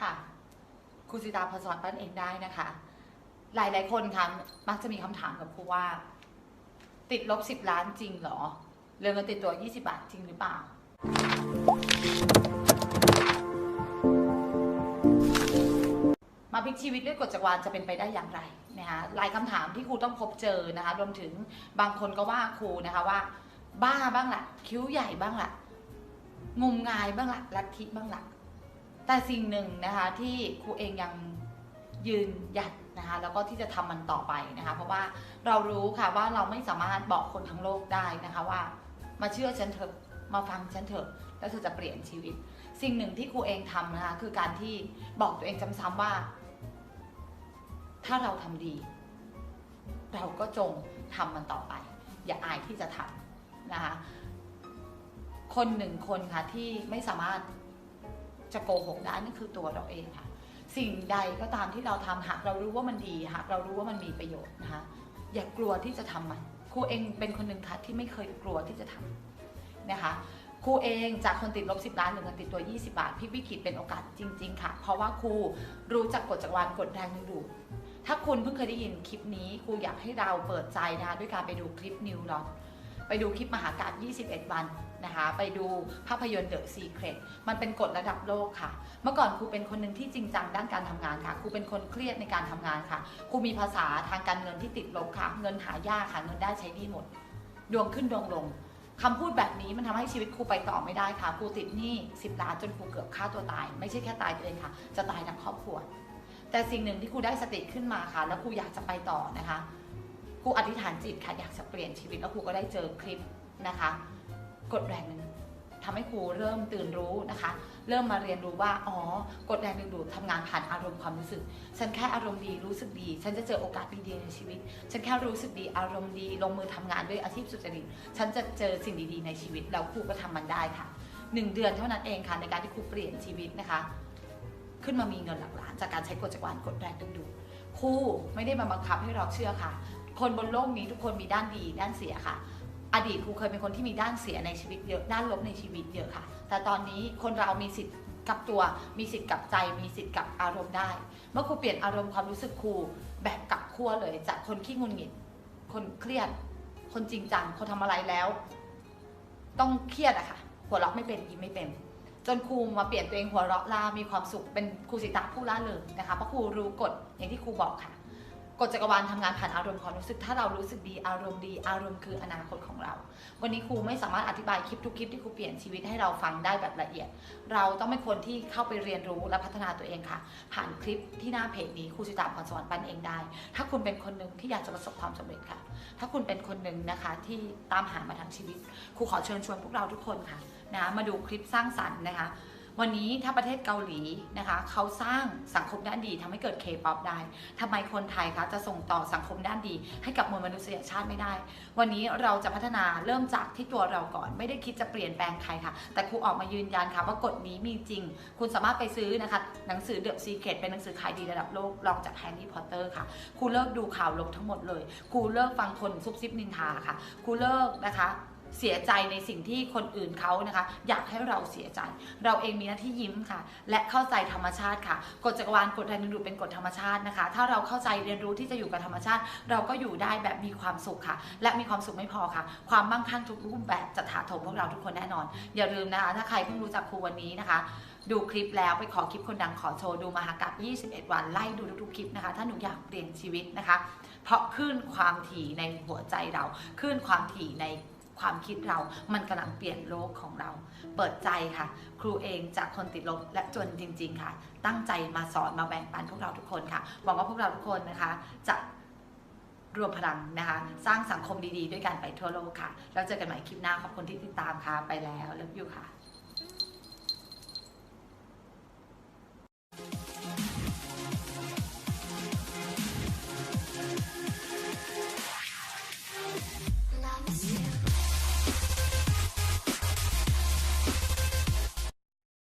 ค่ะครูสิตาพสอนปั้นเองได้นะคะ หลายหลายคนค่ะมักจะมีคำถามกับครูว่า ติดลบสิบล้านจริงเหรอเรื่องเงินติดตัว 20 บาทจริงหรือเปล่า มาพลิกชีวิตด้วยกฎจักรวาลจะเป็นไปได้อย่างไรนะคะหลายคำถามที่ครูต้องพบเจอนะคะรวมถึงบางคนก็ว่าครูนะคะว่า บ้าบ้างละคิ้วใหญ่บ้างละงมงายบ้างละลัทธิบ้างล่ะ แต่สิ่งหนึ่งนะคะที่ครูเองยังยืนหยัดนะคะแล้วก็ที่จะทำมันต่อไปนะคะเพราะว่าเรารู้ค่ะว่าเราไม่สามารถบอกคนทั้งโลกได้นะคะว่า มาเชื่อฉันเถอะมาฟังฉันเถอะแล้วเธอจะเปลี่ยนชีวิต สิ่งหนึ่งที่ครูเองทำนะคะคือการที่บอกตัวเองซ้ำๆว่า ถ้าเราทำดี เราก็จงทำมันต่อไป อย่าอายที่จะทำนะคะคนหนึ่งคนค่ะที่ไม่สามารถ จะโกหกได้นั่นคือตัวเราเองค่ะ สิ่งใดก็ตามที่เราทำหากเรารู้ว่ามันดีหากเรารู้ว่ามันมีประโยชน์นะคะ อย่ากลัวที่จะทำมันครูเองเป็นคนหนึ่งค่ะที่ไม่เคยกลัวที่จะทำนะคะครูเองจากคนติดลบ 10 ล้านหรือเงินติดตัว 20 บาทพลิกวิกฤตเป็นโอกาสจริง ๆ ค่ะ เพราะว่าครูรู้จักกฎจักรวาลกฎแรงดึงดูดถ้าคุณเพิ่งเคยได้ยินคลิปนี้ครูอยากให้เราเปิดใจนะคะด้วยการไปดูคลิปนิวลอนไปดูคลิปมหากาบ21 วัน นะคะไปดูภาพยนตร์ The Secret มันเป็นกฎระดับโลกค่ะ เมื่อก่อนครูเป็นคนหนึ่งที่จริงจังด้านการทำงานค่ะ ครูเป็นคนเครียดในการทำงานค่ะ ครูมีภาษาทางการเงินที่ติดลบค่ะ เงินหายากค่ะ เงินได้ใช้ดีหมด ดวงขึ้นดวงลงคำพูดแบบนี้มันทำให้ชีวิตครูไปต่อไม่ได้ค่ะ ครูติดหนี้10ล้านจนครูเกือบฆ่าตัวตาย ไม่ใช่แค่ตายตัวเองค่ะ จะตายทั้งครอบครัว แต่สิ่งหนึ่งที่ครูได้สติขึ้นมาค่ะ แล้วครูอยากจะไปต่อนะคะ ครูอธิษฐานจิตค่ะ อยากจะเปลี่ยนชีวิต แล้วครูก็ได้เจอคลิปนะคะ กฎแรงหนึ่งทำให้ครูเริ่มตื่นรู้นะคะ เริ่มมาเรียนรู้ว่าอ๋อกฎแรงดึงดูดทำงานผ่านอารมณ์ความรู้สึก ฉันแค่อารมณ์ดีรู้สึกดี ฉันจะเจอโอกาสดีๆในชีวิต ฉันแค่รู้สึกดีอารมณ์ดีลงมือทำงานด้วยอาชีพสุจริตฉันจะเจอสิ่งดีๆในชีวิตแล้วครูก็ทำมันได้ค่ะหนึ่งเดือนเท่านั้นเองค่ะในการที่ครูเปลี่ยนชีวิตนะคะ ขึ้นมามีเงินหลักล้านจากการใช้กฎจักรวาลกฎแรงดึงดูดครูไม่ได้มาบังคับให้เราเชื่อค่ะ คนบนโลกนี้ทุกคนมีด้านดีด้านเสียค่ะ อดีตครูเคยเป็นคนที่มีด้านเสียในชีวิตเยอะด้านลบในชีวิตเยอะค่ะ แต่ตอนนี้คนเรามีสิทธิ์กับตัว มีสิทธิ์กับใจ มีสิทธิ์กับอารมณ์ได้ เมื่อครูเปลี่ยนอารมณ์ความรู้สึกครูแบบกลับขั้วเลยจากคนขี้งุนงิด คนเครียด คนจริงจังคนทำอะไรแล้ว ต้องเครียดอะค่ะหัวเราะไม่เป็นยิ้มไม่เป็นจนครูมาเปลี่ยนตัวเองหัวเราะล่ามีความสุขเป็นครูสิตาผู้ล่าเริงนะคะเพราะครูรู้กฎอย่างที่ครูบอกค่ะ กฎจักรวาลทำงานผ่านอารมณ์ความรู้สึก ถ้าเรารู้สึกดีอารมณ์ดี อารมณ์คืออนาคตของเรา วันนี้ครูไม่สามารถอธิบายคลิปทุกคลิปที่ครูเปลี่ยนชีวิตให้เราฟังได้แบบละเอียด เราต้องเป็นคนที่เข้าไปเรียนรู้และพัฒนาตัวเองค่ะ ผ่านคลิปที่หน้าเพจนี้ครูสิตาพรสวรรค์ปันเองได้ ถ้าคุณเป็นคนหนึ่งที่อยากจะประสบความสำเร็จค่ะ ถ้าคุณเป็นคนหนึ่งนะคะที่ตามหามาทั้งชีวิตครูขอเชิญชวนพวกเราทุกคนค่ะนะมาดูคลิปสร้างสรรค์นะคะ วันนี้ถ้าประเทศเกาหลีนะคะเขาสร้างสังคมด้านดีทำให้เกิดเคป๊อปได้ทำไมคนไทยคะจะส่งต่อสังคมด้านดี ให้กับมวลมนุษยชาติไม่ได้ วันนี้เราจะพัฒนาเริ่มจากที่ตัวเราก่อน ไม่ได้คิดจะเปลี่ยนแปลงใครค่ะ แต่ครูออกมายืนยันค่ะว่ากฎนี้มีจริง คุณสามารถไปซื้อนะคะหนังสือเดอะซีเคทเป็นหนังสือขายดีระดับโลกรองจากแฮร์รี่พอตเตอร์ค่ะครูเลิกดูข่าวลบทั้งหมดเลยครูเลิกฟังคนซุบซิบนินทาค่ะครูเลิกนะคะ เสียใจในสิ่งที่คนอื่นเขานะคะ อยากให้เราเสียใจ เราเองมีหน้าที่ยิ้มค่ะ และเข้าใจธรรมชาติค่ะกฎจักรวาลกฎแรงดึงดูดเป็นกฎธรรมชาตินะคะ ถ้าเราเข้าใจเรียนรู้ที่จะอยู่กับธรรมชาติ เราก็อยู่ได้แบบมีความสุขค่ะ และมีความสุขไม่พอค่ะ ความมั่งคั่งทุกรูปแบบจะถาโถมพวกเราทุกคนแน่นอน อย่าลืมนะคะ ถ้าใครเพิ่งรู้จักครูวันนี้นะคะดูคลิปแล้วไปขอคลิปคนดังขอโชว์ดูมหากาบ21 วันไล่ดูทุกๆคลิปนะคะ ถ้าหนูอยากเปลี่ยนชีวิตนะคะ เพราะคลื่นความถี่ในหัวใจเราคลื่นความถี่ใน ความคิดเรา มันกำลังเปลี่ยนโลกของเรา เปิดใจค่ะ ครูเองจากคนติดลบและจนจริง ๆ ค่ะ ตั้งใจมาสอนมาแบ่งปันพวกเราทุกคนค่ะ หวังว่าพวกเราทุกคนนะคะ จะรวมพลังนะคะ สร้างสังคมดีๆ ด้วยกันไปทั่วโลกค่ะ แล้วเจอกันใหม่คลิปหน้าขอบคุณที่ติดตามค่ะ ไปแล้วเลิฟยูค่ะ